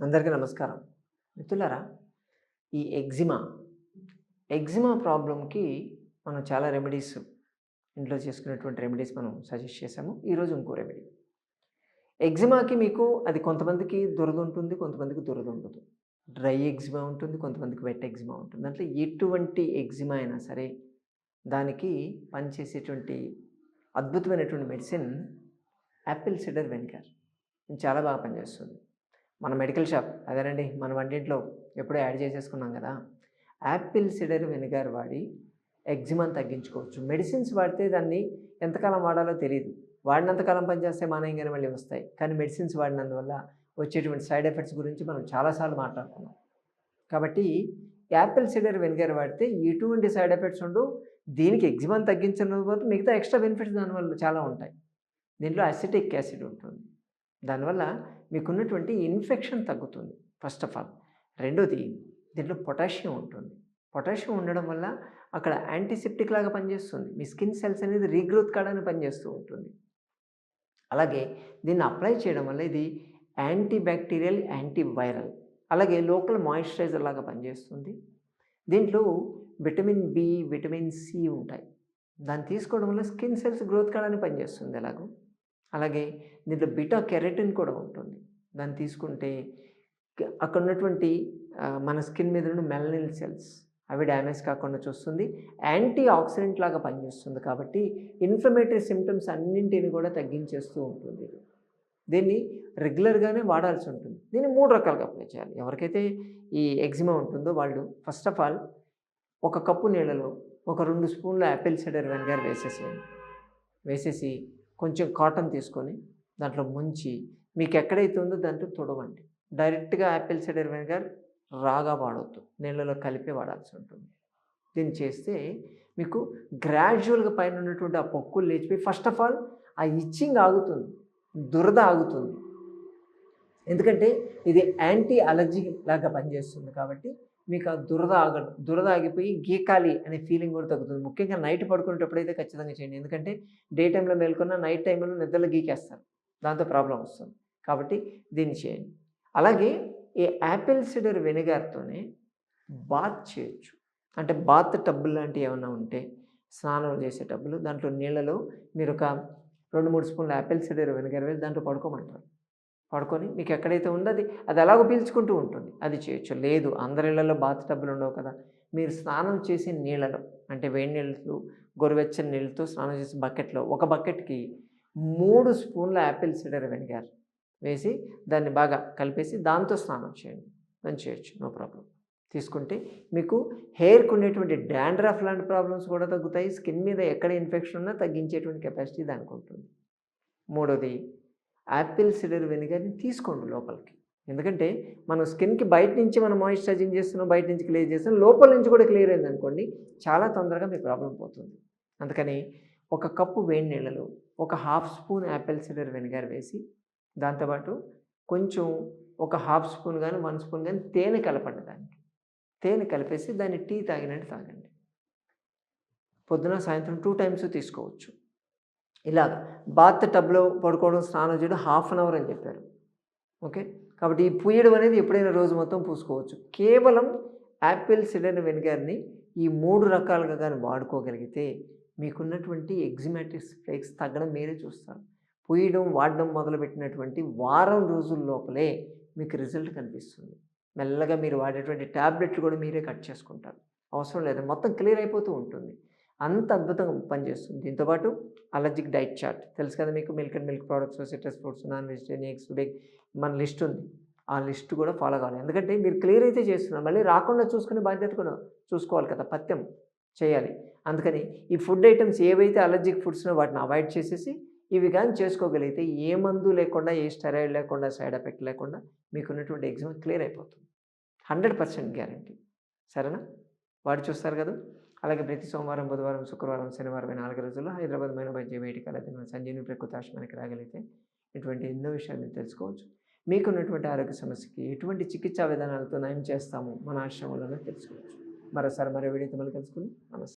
అందరికీ నమస్కారం. మిత్రులారా ఈ ఎగ్జిమా ఎగ్జిమా ప్రాబ్లంకి మనం చాలా రెమెడీస్ ఇంట్లో చేసుకునేటువంటి రెమెడీస్ మనం సజెస్ట్ చేసాము ఈరోజు ఇంకో రెమెడీ. ఎగ్జిమాకి మీకు అది కొంతమందికి దురద ఉంటుంది కొంతమందికి దురద ఉండదు. డ్రై ఎగ్జిమా ఉంటుంది కొంతమందికి వెట్ ఎగ్జిమా ఉంటుంది. దాంట్లో ఎటువంటి ఎగ్జిమా అయినా సరే దానికి పనిచేసేటువంటి అద్భుతమైనటువంటి మెడిసిన్ యాపిల్ సిడర్ వెనిగర్ చాలా బాగా పనిచేస్తుంది. మన మెడికల్ షాప్ అదేనండి మన వంటింట్లో ఎప్పుడో యాడ్ చేసేసుకున్నాం కదా యాపిల్ సిడర్ వెనిగర్ వాడి ఎగ్జిమాని తగ్గించుకోవచ్చు. మెడిసిన్స్ వాడితే దాన్ని ఎంతకాలం వాడాలో తెలియదు వాడినంతకాలం పనిచేస్తే మానయంగానే మళ్ళీ వస్తాయి. కానీ మెడిసిన్స్ వాడినందువల్ల వచ్చేటువంటి సైడ్ ఎఫెక్ట్స్ గురించి మనం చాలాసార్లు మాట్లాడుకున్నాం. కాబట్టి యాపిల్ సిడర్ వెనిగర్ వాడితే ఎటువంటి సైడ్ ఎఫెక్ట్స్ ఉండవు. దీనికి ఎగ్జిమాని తగ్గించడం మిగతా ఎక్స్ట్రా బెనిఫిట్స్ దానివల్ల చాలా ఉంటాయి. దీంట్లో అసిటిక్ యాసిడ్ ఉంటుంది. దానివల్ల మీకున్నటువంటి ఇన్ఫెక్షన్ తగ్గుతుంది. First of all. రెండోది దీంట్లో పొటాషియం ఉంటుంది. పొటాషియం ఉండడం వల్ల అక్కడ యాంటీసెప్టిక్ లాగా పనిచేస్తుంది. మీ స్కిన్ సెల్స్ అనేది రీగ్రోత్ కావడానికి పనిచేస్తూ ఉంటుంది. అలాగే దీన్ని అప్లై చేయడం వల్ల ఇది యాంటీ బ్యాక్టీరియల్ యాంటీవైరల్. అలాగే లోకల్ మాయిశ్చరైజర్ లాగా పనిచేస్తుంది. దీంట్లో విటమిన్ బి విటమిన్ సి ఉంటాయి. దాన్ని తీసుకోవడం వల్ల స్కిన్ సెల్స్ గ్రోత్ కావడానికి పనిచేస్తుంది ఎలాగో. అలాగే దీంట్లో బిటా కెరటిన్ కూడా ఉంటుంది. దాన్ని తీసుకుంటే అక్కడ ఉన్నటువంటి మన స్కిన్ మీద ఉన్న మెలనిల్ సెల్స్ అవి డ్యామేజ్ కాకుండా చూస్తుంది. యాంటీ ఆక్సిడెంట్ లాగా పనిచేస్తుంది కాబట్టి ఇన్ఫ్లమేటరీ సిమ్టమ్స్ అన్నింటిని కూడా తగ్గించేస్తూ ఉంటుంది. దీన్ని రెగ్యులర్గానే వాడాల్సి ఉంటుంది. దీన్ని మూడు రకాలుగా అప్లై చేయాలి. ఎవరికైతే ఈ ఎగ్జిమా ఉంటుందో వాళ్ళు ఫస్ట్ ఆఫ్ ఆల్ ఒక కప్పు నీళ్ళలో ఒక రెండు స్పూన్ల యాపిల్ సిడర్ వెనిగర్ వేసేసేయండి. వేసేసి కొంచెం కాటన్ తీసుకొని దాంట్లో ముంచి మీకు ఎక్కడైతే ఉందో దాంట్లో తుడవండి. డైరెక్ట్గా యాపిల్ సైడర్ వెనిగర్ రాగా వాడవద్దు నీళ్ళలో కలిపి వాడాల్సి ఉంటుంది. దీన్ని చేస్తే మీకు గ్రాడ్యువల్గా పైన ఉన్నటువంటి ఆ పొక్కులు లేచిపోయి ఫస్ట్ ఆఫ్ ఆల్ ఆ ఇచ్చింగ్ ఆగుతుంది. దురద ఆగుతుంది. ఎందుకంటే ఇది యాంటీ అలర్జీ లాగా పనిచేస్తుంది కాబట్టి మీకు ఆ దురద ఆగ దురద ఆగిపోయి గీకాలి అనే ఫీలింగ్ కూడా తగ్గుతుంది. ముఖ్యంగా నైట్ పడుకునేటప్పుడైతే ఖచ్చితంగా చేయండి. ఎందుకంటే డే టైంలో మేల్కొన్న నైట్ టైంలో నిద్రలో గీకేస్తారు. దాంతో ప్రాబ్లం వస్తుంది. కాబట్టి దీన్ని చేయండి. అలాగే ఈ యాపిల్ సిడర్ వెనిగర్తోనే బాత్ చేయొచ్చు. అంటే బాత్ టబ్బులు లాంటివి ఏమైనా ఉంటే స్నానం చేసే టబ్బులు దాంట్లో నీళ్ళలో మీరు ఒక రెండు మూడు స్పూన్ల యాపిల్ సిడర్ వెనిగర్ వేసి దాంట్లో పడుకోమంటారు. పడుకొని మీకు ఎక్కడైతే ఉందో అది అది ఎలాగో పీల్చుకుంటూ ఉంటుంది. అది చేయొచ్చు. లేదు అందరి ఇళ్ళలో బాత్ టబ్బులు ఉండవు కదా. మీరు స్నానం చేసే నీళ్ళలో అంటే వేడి నీళ్ళతో గోరువెచ్చని నీళ్ళతో స్నానం చేసే బకెట్లో ఒక బకెట్కి మూడు స్పూన్ల యాపిల్ సిడర్ వెనిగర్ వేసి దాన్ని బాగా కలిపేసి దాంతో స్నానం చేయండి. దాన్ని చేయొచ్చు. No problem. తీసుకుంటే మీకు హెయిర్కి ఉండేటువంటి డాండ్రఫ్ లాంటి ప్రాబ్లమ్స్ కూడా తగ్గుతాయి. స్కిన్ మీద ఎక్కడ ఇన్ఫెక్షన్ ఉన్నా తగ్గించేటువంటి కెపాసిటీ దానికి ఉంటుంది. మూడోది యాపిల్ సిడర్ వెనిగర్ని తీసుకోండి లోపలికి. ఎందుకంటే మనం స్కిన్కి బయట నుంచి మనం మాయిశ్చరైజింగ్ చేస్తున్నాం బయట నుంచి క్లియర్ చేస్తున్నాం లోపల నుంచి కూడా క్లియర్ అయింది అనుకోండి చాలా తొందరగా మీ ప్రాబ్లం పోతుంది. అందుకని ఒక కప్పు వేడి నీళ్ళలో ఒక half spoon apple cider vinegar వేసి దాంతోపాటు కొంచెం ఒక హాఫ్ స్పూన్ కానీ వన్ స్పూన్ కానీ తేనె కలపండి దానికి. తేనె కలిపేసి దాన్ని టీ తాగినట్టు తాగండి. పొద్దున సాయంత్రం టూ టైమ్స్ తీసుకోవచ్చు. ఇలాగ బాత్ టబ్లో పడుకోవడం స్నానం చేయడం హాఫ్ అన్ అవర్ అని చెప్పారు. ఓకే? కాబట్టి ఈ పూయడం అనేది ఎప్పుడైనా రోజు మొత్తం పూసుకోవచ్చు. కేవలం యాపిల్ సిడర్ వెనిగర్ని ఈ మూడు రకాలుగా కానీ వాడుకోగలిగితే మీకున్నటువంటి ఎగ్జిమాటిక్స్ ఫ్లేక్స్ తగ్గడం మీరే చూస్తారు. పూయడం వాడడం మొదలుపెట్టినటువంటి వారం రోజుల లోపలే మీకు రిజల్ట్ కనిపిస్తుంది. మెల్లగా మీరు వాడేటువంటి ట్యాబ్లెట్లు కూడా మీరే కట్ చేసుకుంటారు. అవసరం లేదు. మొత్తం క్లియర్ అయిపోతూ ఉంటుంది. అంత అద్భుతంగా పనిచేస్తుంది. దీంతోపాటు అలర్జిక్ డైట్ చార్ట్. తెలుసు కదా మీకు milk and milk products citrus fruits non vegetarian eggs beg మన లిస్ట్ ఉంది. ఆ లిస్ట్ కూడా ఫాలో కావాలి. ఎందుకంటే మీరు క్లియర్ అయితే చేస్తున్నారు. మళ్ళీ రాకుండా చూసుకునే బాధ్యత కూడా చూసుకోవాలి కదా. పత్యం చేయాలి. అందుకని ఈ ఫుడ్ ఐటమ్స్ ఏవైతే అలర్జిక్ ఫుడ్స్నో వాటిని అవాయిడ్ చేసేసి ఇవి కానీ చేసుకోగలిగితే ఏ మందు లేకుండా ఏ స్టెరాయిడ్ లేకుండా సైడ్ ఎఫెక్ట్ లేకుండా మీకు ఉన్నటువంటి ఎగ్జామ్ క్లియర్ అయిపోతుంది. Hundred percent guarantee. సరేనా? వాడు చూస్తారు కదా. అలాగే ప్రతి సోమవారం బుధవారం శుక్రవారం శనివారం నాలుగు రోజుల్లో హైదరాబాద్ మైన వైద్య వేదిక లేదా మన సంజీవని ప్రకృతి ఆశ్రమానికి రాగలిగితే ఇటువంటి ఎన్నో విషయాలు మీరు తెలుసుకోవచ్చు. మీకున్నటువంటి ఆరోగ్య సమస్యకి ఎటువంటి చికిత్సా విధానాలతో నయం చేస్తాము మన ఆశ్రమంలోనే తెలుసుకోవచ్చు. మరోసారి మరో వీడియోతో మళ్ళీ కలుసుకుందాం. నమస్తే.